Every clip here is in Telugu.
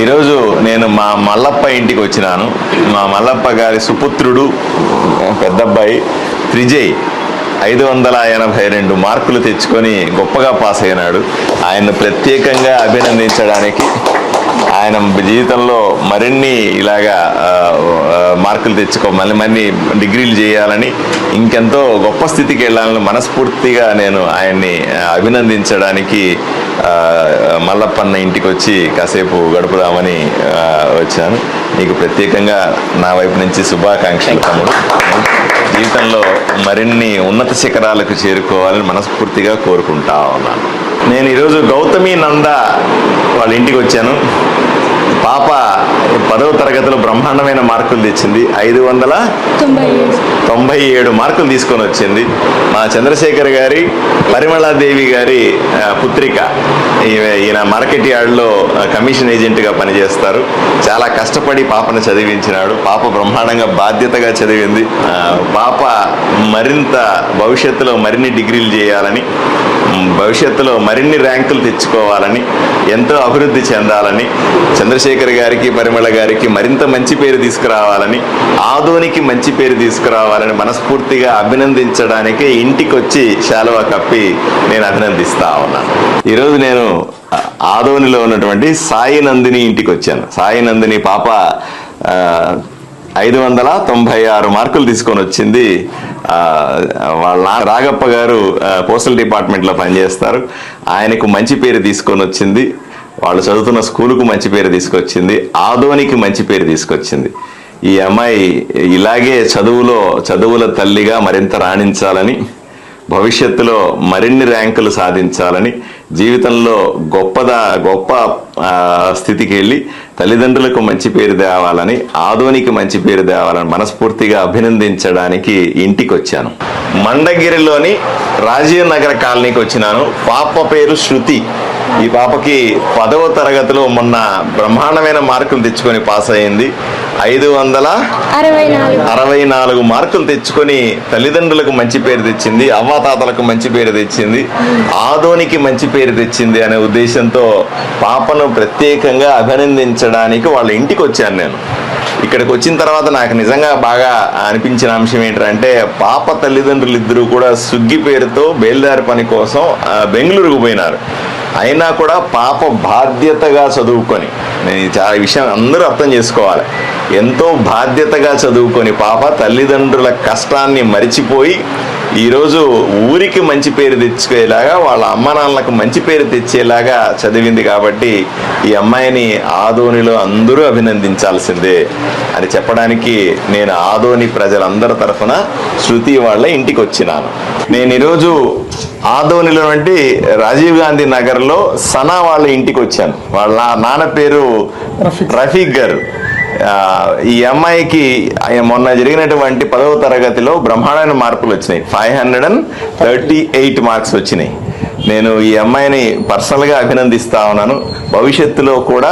ఈరోజు నేను మా మల్లప్ప ఇంటికి వచ్చినాను. మా మల్లప్ప గారి సుపుత్రుడు పెద్దబ్బాయి త్రిజయ్ ఐదు వందల ఎనభై రెండు మార్కులు తెచ్చుకొని గొప్పగా పాస్ అయినాడు. ఆయన్ను ప్రత్యేకంగా అభినందించడానికి ఆయన జీవితంలో మరిన్ని ఇలాగా మార్కులు తెచ్చుకో మళ్ళీ మళ్ళీ డిగ్రీలు చేయాలని ఇంకెంతో గొప్ప స్థితికి వెళ్ళాలని మనస్ఫూర్తిగా నేను ఆయన్ని అభినందించడానికి మల్లప్పన్న ఇంటికి వచ్చి కాసేపు గడుపుదామని వచ్చాను. నీకు ప్రత్యేకంగా నా వైపు నుంచి శుభాకాంక్షలు తమ్ముడు. జీవితంలో మరిన్ని ఉన్నత శిఖరాలకు చేరుకోవాలని మనస్ఫూర్తిగా కోరుకుంటా ఉన్నాను. నేను ఈరోజు గౌతమి నంద వాళ్ళ ఇంటికి వచ్చాను. పాప పదవ తరగతిలో బ్రహ్మాండమైన మార్కులు తెచ్చింది. ఐదు వందల తొంభై ఏడు తొంభై ఏడు మార్కులు తీసుకొని వచ్చింది. మా చంద్రశేఖర్ గారి పరిమళాదేవి గారి పుత్రిక. ఈయన మార్కెట్ యార్డ్లో కమిషన్ ఏజెంట్గా పనిచేస్తారు. చాలా కష్టపడి పాపను చదివించినాడు. పాప బ్రహ్మాండంగా బాధ్యతగా చదివింది. పాప మరింత భవిష్యత్తులో మరిన్ని డిగ్రీలు చేయాలని భవిష్యత్తులో మరిన్ని ర్యాంకులు తెచ్చుకోవాలని ఎంతో అభివృద్ధి చెందాలని చంద్రశేఖర్ గారికి పరిమళ గారికి మరింత మంచి పేరు తీసుకురావాలని ఆదోనికి మంచి పేరు తీసుకురావాలని మనస్ఫూర్తిగా అభినందించడానికి ఇంటికి వచ్చి శాలువా కప్పి నేను అభినందిస్తా ఉన్నాను. ఈరోజు నేను ఆదోనిలో ఉన్నటువంటి సాయి నందిని ఇంటికి వచ్చాను సాయి నందిని పాప ఐదు వందల తొంభై ఆరు మార్కులు తీసుకొని వచ్చింది. వాళ్ళ రాగప్ప గారు పోస్టల్ డిపార్ట్మెంట్లో పనిచేస్తారు. ఆయనకు మంచి పేరు తీసుకొని వచ్చింది. వాళ్ళు చదువుతున్న స్కూలుకు మంచి పేరు తీసుకొచ్చింది. ఆదోనికి మంచి పేరు తీసుకొచ్చింది. ఈ అమ్మాయి ఇలాగే చదువులో చదువుల తల్లిగా మరింత రాణించాలని భవిష్యత్తులో మరిన్ని ర్యాంకులు సాధించాలని జీవితంలో గొప్పదా గొప్ప స్థితికి వెళ్ళి తల్లిదండ్రులకు మంచి పేరు తేవాలని ఆదోనికి మంచి పేరు తేవాలని మనస్ఫూర్తిగా అభినందించడానికి ఇంటికి వచ్చాను మండగిరిలోని రాజీవ్ నగర్ కాలనీకి వచ్చినాను. పాప పేరు శృతి. ఈ పాపకి పదవ తరగతిలో మొన్న బ్రహ్మాండమైన మార్కులు తెచ్చుకొని పాస్ అయింది ఐదు వందల అరవై నాలుగు. మార్కులు తెచ్చుకొని తల్లిదండ్రులకు మంచి పేరు తెచ్చింది అవ్వాతాతలకు మంచి పేరు తెచ్చింది ఆదోనికి మంచి పేరు తెచ్చింది అనే ఉద్దేశంతో పాపను ప్రత్యేకంగా అభినందించడానికి వాళ్ళ ఇంటికి వచ్చాను నేను. ఇక్కడికి వచ్చిన తర్వాత నాకు నిజంగా బాగా అనిపించిన అంశం ఏంటంటే పాప తల్లిదండ్రులు ఇద్దరు కూడా సుగ్గి పేరుతో బయలుదేరి పని కోసం బెంగళూరుకు పోయినారు. అయినా కూడా పాప బాధ్యతగా చదువుకొని నేను చాలా విషయం అందరూ అర్థం చేసుకోవాలి. ఎంతో బాధ్యతగా చదువుకొని పాప తల్లిదండ్రుల కష్టాన్ని మరిచిపోయి ఈరోజు ఊరికి మంచి పేరు తెచ్చుకునేలాగా వాళ్ళ అమ్మ నాన్నలకు మంచి పేరు తెచ్చేలాగా చదివింది కాబట్టి ఈ అమ్మాయిని ఆదోనిలో అందరూ అభినందించాల్సిందే అని చెప్పడానికి నేను ఆదోని ప్రజలందరి తరఫున శృతి వాళ్ళ ఇంటికి వచ్చినాను నేను ఈరోజు ఆదోనిలో నుండి రాజీవ్ గాంధీ నగర్లో సనా వాళ్ళ ఇంటికి వచ్చాను వాళ్ళ నాన్న పేరు రఫీక్ గారు. ఈ అమ్మాయికి మొన్న జరిగినటువంటి పదవ తరగతిలో బ్రహ్మాండమైన మార్పులు వచ్చినాయి. Five hundred and thirty eight marks వచ్చినాయి. నేను ఈ అమ్మాయిని పర్సనల్గా అభినందిస్తా ఉన్నాను. భవిష్యత్తులో కూడా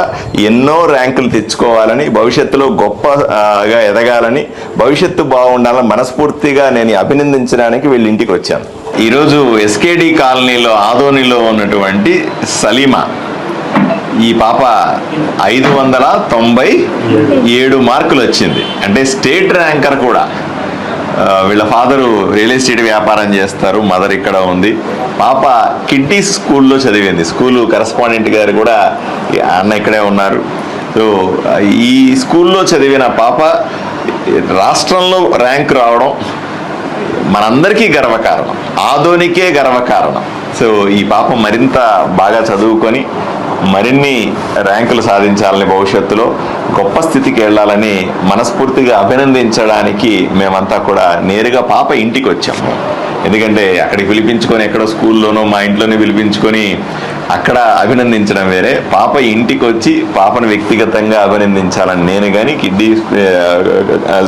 ఎన్నో ర్యాంకులు తెచ్చుకోవాలని భవిష్యత్తులో గొప్పగా ఎదగాలని భవిష్యత్తు బాగుండాలని మనస్ఫూర్తిగా నేను అభినందించడానికి వీళ్ళ ఇంటికి వచ్చాను. ఈరోజు ఎస్కేడి కాలనీలో ఆదోనిలో ఉన్నటువంటి సలీమా ఈ పాప ఐదు వందల తొంభై ఏడు మార్కులు వచ్చింది అంటే స్టేట్ ర్యాంకర్ కూడా. వీళ్ళ ఫాదరు రియల్ ఎస్టేట్ వ్యాపారం చేస్తారు మదర్ ఇక్కడ ఉంది. పాప కిడ్డీ స్కూల్లో చదివింది. స్కూలు కరస్పాండెంట్ గారు కూడా అన్న ఇక్కడే ఉన్నారు. సో ఈ స్కూల్లో చదివిన పాప రాష్ట్రంలో ర్యాంక్ రావడం మనందరికీ గర్వకారణం. ఆధునికే గర్వకారణం. సో ఈ పాప మరింత బాగా చదువుకొని మరిన్ని ర్యాంకులు సాధించాలని భవిష్యత్తులో గొప్ప స్థితికి వెళ్ళాలని మనస్ఫూర్తిగా అభినందించడానికి మేమంతా కూడా నేరుగా పాప ఇంటికి వచ్చాము ఎందుకంటే అక్కడికి పిలిపించుకొని ఎక్కడో స్కూల్లోనో మా ఇంట్లోనే పిలిపించుకొని అక్కడ అభినందించడం వేరే. పాప ఇంటికి వచ్చి పాపను వ్యక్తిగతంగా అభినందించాలని నేను కానీ kiddie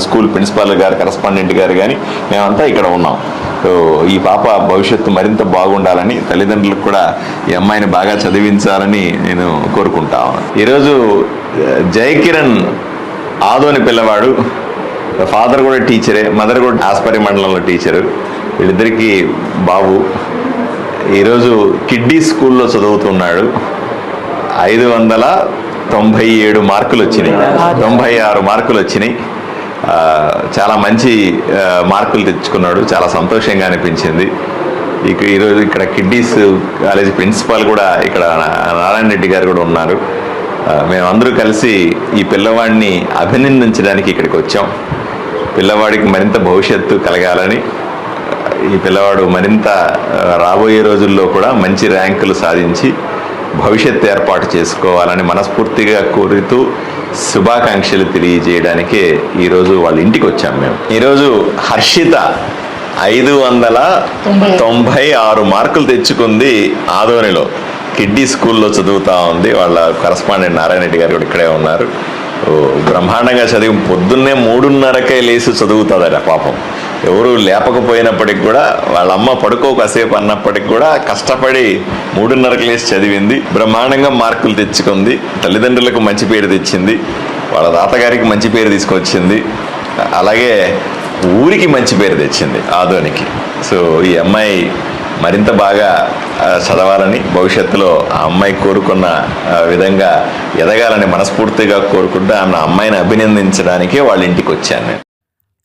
school principal garu correspondent garu కానీ మేమంతా ఇక్కడ ఉన్నాం. ఈ పాప భవిష్యత్తు మరింత బాగుండాలని తల్లిదండ్రులకు కూడా ఈ అమ్మాయిని బాగా చదివించాలని నేను కోరుకుంటా ఈరోజు జయకిరణ్ ఆదోని పిల్లవాడు ఫాదర్ కూడా టీచరే మదర్ కూడా ఆస్పరి మండలంలో టీచరు వీళ్ళిద్దరికీ బాబు. ఈరోజు కిడ్డీ స్కూల్లో చదువుతున్నాడు. ఐదు వందల తొంభై ఏడు మార్కులు వచ్చినాయి. తొంభై ఆరు మార్కులు వచ్చినాయి. చాలా మంచి మార్కులు తెచ్చుకున్నాడు. చాలా సంతోషంగా అనిపించింది. ఇక ఈరోజు ఇక్కడ కిడ్నీస్ కాలేజ్ ప్రిన్సిపాల్ కూడా ఇక్కడ నారాయణ రెడ్డి గారు కూడా ఉన్నారు. మేమందరూ కలిసి ఈ పిల్లవాడిని అభినందించడానికి ఇక్కడికి వచ్చాం. పిల్లవాడికి మరింత భవిష్యత్తు కలగాలని ఈ పిల్లవాడు మరింత రాబోయే రోజుల్లో కూడా మంచి ర్యాంకులు సాధించి భవిష్యత్తు ఏర్పాటు చేసుకోవాలని మనస్ఫూర్తిగా కోరుతూ శుభాకాంక్షలు తెలియజేయడానికే ఈరోజు వాళ్ళ ఇంటికి వచ్చాం మేము. ఈరోజు హర్షిత ఐదు వందల తొంభై ఆరు మార్కులు తెచ్చుకుంది ఆదోనిలో. కిడ్డీ స్కూల్లో చదువుతూ ఉంది. వాళ్ళ కరస్పాండెంట్ నారాయణ రెడ్డి గారు కూడా ఇక్కడే ఉన్నారు. ఓ, బ్రహ్మాండంగా చదివి పొద్దున్నే మూడున్నరకే లేచి చదువుతుందట పాపం. ఎవరు లేపకపోయినప్పటికి కూడా వాళ్ళ అమ్మ పడుకో కాసేపు అన్నప్పటికి కూడా కష్టపడి మూడున్నరకు లేచి చదివింది. బ్రహ్మాండంగా మార్కులు తెచ్చుకుంది. తల్లిదండ్రులకు మంచి పేరు తెచ్చింది. వాళ్ళ తాతగారికి మంచి పేరు తీసుకొచ్చింది. అలాగే ఊరికి మంచి పేరు తెచ్చింది ఆదోనికి. సో ఈ అమ్మాయి మరింత బాగా చదవాలని భవిష్యత్తులో ఆ అమ్మాయి కోరుకున్న విధంగా ఎదగాలని మనస్ఫూర్తిగా కోరుకుంటూ ఆమె అమ్మాయిని అభినందించడానికే వాళ్ళ ఇంటికి వచ్చాను నేను.